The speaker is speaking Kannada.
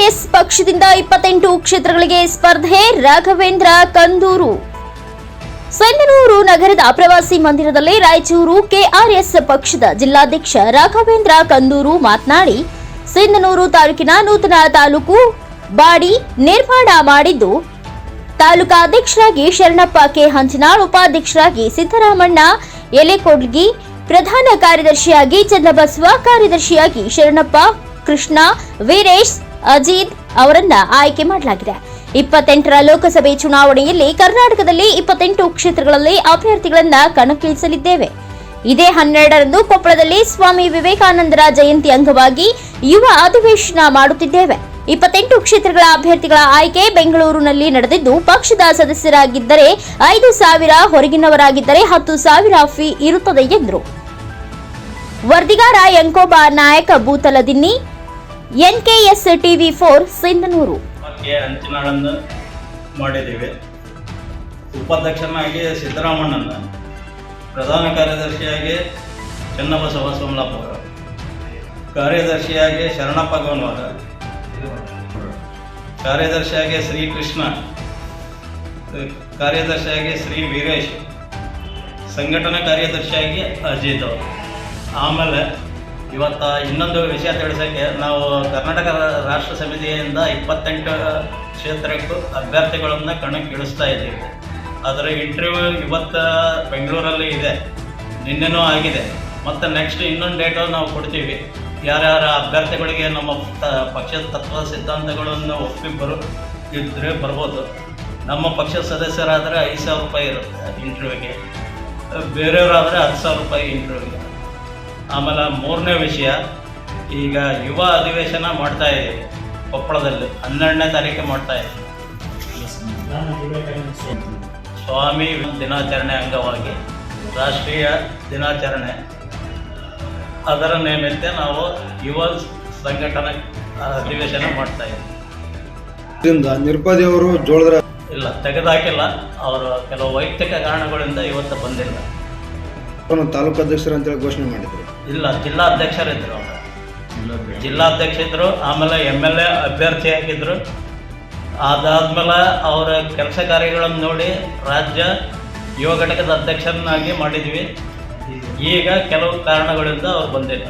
ಕೆಆರ್ಎಸ್ ಪಕ್ಷದಿಂದ ಇಪ್ಪತ್ತೆಂಟು ಕ್ಷೇತ್ರಗಳಿಗೆ ಸ್ಪರ್ಧೆ ರಾಘವೇಂದ್ರ ಕಂದೂರು. ಸಂಗನೂರು ನಗರದ ಪ್ರವಾಸಿ ಮಂದಿರದಲ್ಲಿ ರಾಯಚೂರು ಕೆಆರ್ಎಸ್ ಪಕ್ಷದ ಜಿಲ್ಲಾಧ್ಯಕ್ಷ ರಾಘವೇಂದ್ರ ಕಂದೂರು ಮಾತನಾಡಿ ಸಿಂಧನೂರು ತಾಲೂಕಿನ ನೂತನ ತಾಲೂಕು ಬಾಡಿ ನಿರ್ಮಾಣ ಮಾಡಿದ್ದು ತಾಲೂಕಾಧ್ಯಕ್ಷರಾಗಿ ಶರಣಪ್ಪ ಕೆ. ಹಂಚನಾಳ್, ಉಪಾಧ್ಯಕ್ಷರಾಗಿ ಸಿದ್ದರಾಮಣ್ಣ, ಎಲೆಕೊಡ್ಗಿ ಪ್ರಧಾನ ಕಾರ್ಯದರ್ಶಿಯಾಗಿ ಚನ್ನಬಸವ ಕಾರ್ಯದರ್ಶಿಯಾಗಿ ಶರಣಪ್ಪ, ಕೃಷ್ಣ, ವೀರೇಶ್ ಅಜಿತ್ ಅವರನ್ನ ಆಯ್ಕೆ ಮಾಡಲಾಗಿದೆ. ಇಪ್ಪತ್ತೆಂಟರ ಲೋಕಸಭೆ ಚುನಾವಣೆಯಲ್ಲಿ ಕರ್ನಾಟಕದಲ್ಲಿ ಇಪ್ಪತ್ತೆಂಟು ಕ್ಷೇತ್ರಗಳಲ್ಲಿ ಅಭ್ಯರ್ಥಿಗಳನ್ನ ಕಣಕ್ಕಿಳಿಸಲಿದ್ದೇವೆ. ಇದೇ ಹನ್ನೆರಡರಂದು ಕೊಪ್ಪಳದಲ್ಲಿ ಸ್ವಾಮಿ ವಿವೇಕಾನಂದರ ಜಯಂತಿ ಅಂಗವಾಗಿ ಯುವ ಅಧಿವೇಶನ ಮಾಡುತ್ತಿದ್ದೇವೆ. ಇಪ್ಪತ್ತೆಂಟು ಕ್ಷೇತ್ರಗಳ ಅಭ್ಯರ್ಥಿಗಳ ಆಯ್ಕೆ ಬೆಂಗಳೂರಿನಲ್ಲಿ ನಡೆದಿದ್ದು, ಪಕ್ಷದ ಸದಸ್ಯರಾಗಿದ್ದರೆ ಐದು ಸಾವಿರ, ಹೊರಗಿನವರಾಗಿದ್ದರೆ ಹತ್ತು ಸಾವಿರ ಫೀ ಇರುತ್ತದೆ ಎಂದರು. ವರ್ದಿಗಾರ Yankoba Nayaka Boothaladinni NKS TV four Sindhanur. K ಅಂಚಿನಾಳನ್ನು ಮಾಡಿದ್ದೀವಿ. ಉಪಾಧ್ಯಕ್ಷನಾಗಿ ಸಿದ್ದರಾಮಣ್ಣನ ಪ್ರಧಾನ ಕಾರ್ಯದರ್ಶಿಯಾಗಿ ಚನ್ನಬಸವ ಸೋಮಲಾಪುರ ಕಾರ್ಯದರ್ಶಿಯಾಗಿ ಶರಣಪ್ಪ ಗೌನವರ ಕಾರ್ಯದರ್ಶಿಯಾಗಿ ಶ್ರೀಕೃಷ್ಣ, ಕಾರ್ಯದರ್ಶಿಯಾಗಿ ಶ್ರೀ ವೀರೇಶ್, ಸಂಘಟನಾ ಕಾರ್ಯದರ್ಶಿಯಾಗಿ ಅಜಿತ್ ಅವರು. ಆಮೇಲೆ ಇವತ್ತು ಇನ್ನೊಂದು ವಿಷಯ ತಿಳಿಸೋಕ್ಕೆ ನಾವು ಕರ್ನಾಟಕ ರಾಷ್ಟ್ರ ಸಮಿತಿಯಿಂದ ಇಪ್ಪತ್ತೆಂಟು ಕ್ಷೇತ್ರಕ್ಕೂ ಅಭ್ಯರ್ಥಿಗಳನ್ನು ಕಣಕ್ಕಿಳಿಸ್ತಾ ಇದ್ದೀವಿ. ಅದರ ಇಂಟರ್ವ್ಯೂ ಇವತ್ತು ಬೆಂಗಳೂರಲ್ಲಿ ಇದೆ. ನಿನ್ನೆನೂ ಆಗಿದೆ. ಮತ್ತು ನೆಕ್ಸ್ಟ್ ಇನ್ನೊಂದು ಡೇಟು ನಾವು ಕೊಡ್ತೀವಿ. ಯಾರ್ಯಾರ ಅಭ್ಯರ್ಥಿಗಳಿಗೆ ನಮ್ಮ ಪಕ್ಷದ ತತ್ವ ಸಿದ್ಧಾಂತಗಳನ್ನು ಒಪ್ಪಿ ಬರು ಇದ್ದರೆ ಬರ್ಬೋದು. ನಮ್ಮ ಪಕ್ಷದ ಸದಸ್ಯರಾದರೆ ಐದು ಸಾವಿರ ರೂಪಾಯಿ ಇರುತ್ತೆ ಇಂಟರ್ವ್ಯೂಗೆ ಬೇರೆಯವರಾದರೆ ಹತ್ತು ಸಾವಿರ ರೂಪಾಯಿ ಇಂಟರ್ವ್ಯೂಗೆ ಆಮೇಲೆ ಮೂರನೇ ವಿಷಯ ಈಗ ಯುವ ಅಧಿವೇಶನ ಮಾಡ್ತಾ ಇದೆ ಕೊಪ್ಪಳದಲ್ಲಿ ಹನ್ನೆರಡನೇ ತಾರೀಕು ಮಾಡ್ತಾ ಇದೆ. ಸ್ವಾಮಿ ದಿನಾಚರಣೆ ಅಂಗವಾಗಿ ರಾಷ್ಟ್ರೀಯ ದಿನಾಚರಣೆ. ಅದರ ನಿಮಿತ್ತ ನಾವು ಯುವ ಸಂಘಟನೆ ಅಧಿವೇಶನ ಮಾಡ್ತಾ ಇದ್ದೀವಿ. ಇದರಿಂದ ನಿರ್ಪದಿ ಅವರು ಜೋಳದ ಇಲ್ಲ ತೆಗೆದಾಕಿಲ್ಲ. ಅವರು ಕೆಲವು ವೈಯಕ್ತಿಕ ಕಾರಣಗಳಿಂದ ಇವತ್ತು ಬಂದಿಲ್ಲ. ತಾಲೂಕು ಅಧ್ಯಕ್ಷರು ಅಂತೇಳಿ ಘೋಷಣೆ ಮಾಡಿದ್ರು. ಇಲ್ಲ ಜಿಲ್ಲಾಧ್ಯಕ್ಷರಿದ್ದರು ಅವರು. ಜಿಲ್ಲಾಧ್ಯಕ್ಷರಿದ್ದರು ಆಮೇಲೆ ಎಂ ಎಲ್ ಎ ಅಭ್ಯರ್ಥಿ ಆಗಿದ್ದರು ಅದಾದ್ಮೇಲೆ ಅವರ ಕೆಲಸ ಕಾರ್ಯಗಳನ್ನು ನೋಡಿ ರಾಜ್ಯ ಯುವ ಘಟಕದ ಅಧ್ಯಕ್ಷರನ್ನಾಗಿ ಮಾಡಿದ್ವಿ. ಈಗ ಕೆಲವು ಕಾರಣಗಳಿಂದ ಅವ್ರು ಬಂದಿಲ್ಲ.